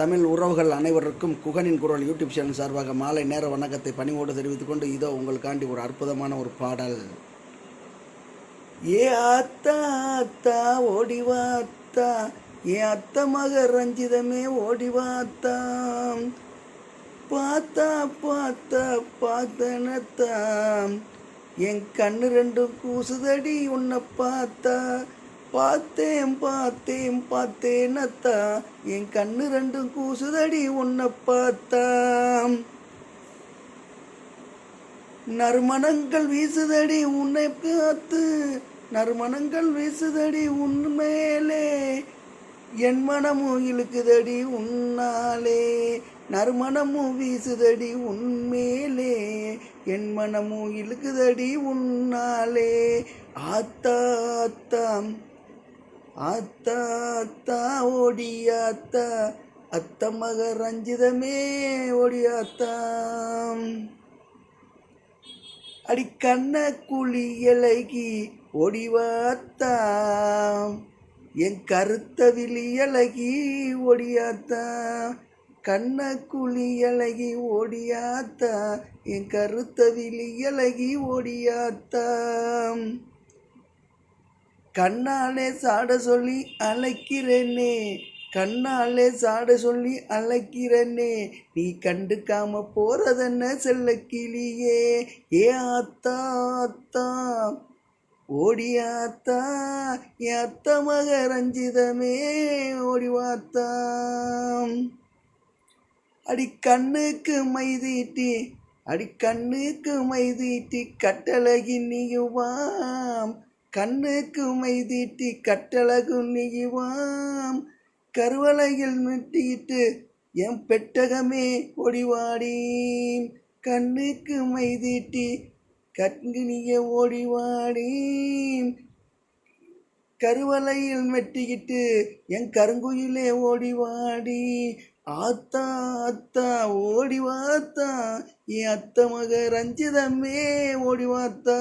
தமிழ் உறவுகள் அனைவருக்கும் குகனின் குரல் யூடியூப் சேனல் சார்பாக மாலை நேர வணக்கத்தை பணிவோடு தெரிவித்துக் கொண்டு இதோ உங்களுக்காண்டி ஒரு அற்புதமான ஒரு பாடல். ஏ அத்தா அத்தா ஓடிவாத்தா ஏ அத்த மக ரஞ்சிதமே ஓடிவாத்தா பார்த்தா பார்த்தா பார்த்தனத்தா என் கண்ணு ரெண்டும் கூசுதடி உன்னை பார்த்தா. பார்த்தேன் பார்த்தேன் பார்த்தேனத்தா. என் கண்ணு ரெண்டும் கூசுதடி உன்னை பார்த்தாம். நறுமணங்கள் வீசுதடி உன்னை பார்த்து. நறுமணங்கள் வீசுதடி உன் மேலே. என் மனமும் இழுக்குதடி உன்னாலே. நறுமணமும் வீசுதடி உண்மேலே என் மனமும் இழுக்குதடி உன்னாலே. ஆத்தா ஆத்தாம் ஆத்தா அத்தா ஓடி ஓடியாத்தா அத்த மக ரஞ்சிதமே ஓடி ஓடியாத்தா அடி கண்ண குழி இலகி ஒடிவாத்தா என் கருத்த விழி இலகி ஒடியாத்தா கண்ண குழி இலகி ஓடியாத்தா என் கருத்த விழி இலகி ஓடியாத்தா கண்ணாலே சாட சொல்லி அழைக்கிறேனே கண்ணாலே சாட சொல்லி அழைக்கிறனே நீ கண்டுக்காம போறதென்ன செல்ல கிளியே ஏ ஆத்தா ஆத்தா ஓடியாத்தா என் அத்த மக ரஞ்சிதமே ஓடிவாத்தா அடி கண்ணுக்கு மைதீட்டி அடி கண்ணுக்கு மைதீட்டி கட்டழகி நீயுவாம். கண்ணுக்கு மைதீட்டி கட்டழகு நீயுவாம். கருவலையில் மிட்டிட்டு என் பெட்டகமே ஒடிவாடி கண்ணுக்கு மைதீட்டி கண்கினிய ஓடிவாடி கருவலையில் மெட்டிக்கிட்டு என் கருங்குயிலே ஓடிவாடி ஆத்தா அத்தா ஓடிவாத்தா என் அத்த மக ரஞ்சிதமே ஓடிவாத்தா